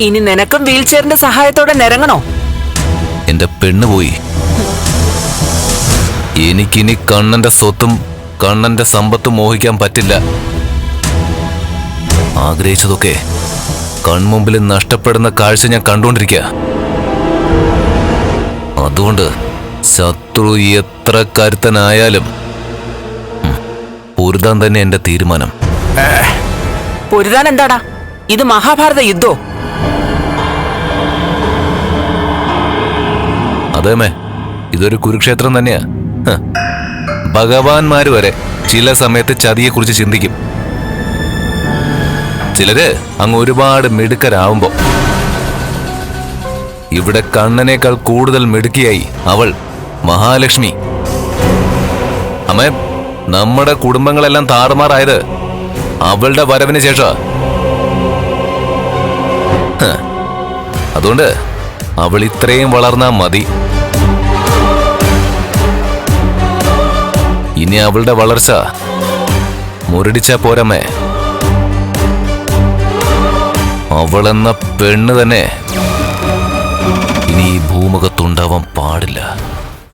ഇനി നിനക്കും വീൽചെയറിന്റെ സഹായത്തോടെ നിരങ്ങണോ? എന്റെ പെണ്ണ് പോയി. എനിക്കിനി കണ്ണന്റെ സ്വത്തും കണ്ണന്റെ സമ്പത്തും മോഹിക്കാൻ പറ്റില്ല. ആഗ്രഹിച്ചതൊക്കെ കൺമുമ്പിൽ നഷ്ടപ്പെടുന്ന കാഴ്ച ഞാൻ കണ്ടുകൊണ്ടിരിക്കുക അതുകൊണ്ട് ശത്രു എത്ര കരുത്തനായാലും പൊരുതാൻ തന്നെ എന്റെ തീരുമാനം. പൊരുതാൻ എന്താടാ? ഇത് മഹാഭാരത യുദ്ധോ? അതേമേ ഇതൊരു കുരുക്ഷേത്രം തന്നെയാ. ഭഗവാൻമാർ വരെ ചില സമയത്ത് ചതിയെക്കുറിച്ച് ചിന്തിക്കും. ചിലര് അങ്ങ് ഒരുപാട് മിടുക്കരാവുമ്പോ. ഇവിടെ കണ്ണനേക്കാൾ കൂടുതൽ മിടുക്കിയായി അവൾ മഹാലക്ഷ്മി. അമ്മേ നമ്മുടെ കുടുംബങ്ങളെല്ലാം താറുമാറായത് അവളുടെ വരവിന് ശേഷം. അതുകൊണ്ട് അവൾ ഇത്രയും വളർന്നാ മതി. ഇനി അവളുടെ വളർച്ച. മുരടിച്ച പോരമ്മേ. അവളെന്ന പെണ്ണ് തന്നെ. ഇനി ഈ ഭൂമുഖത്തുണ്ടാവാൻ പാടില്ല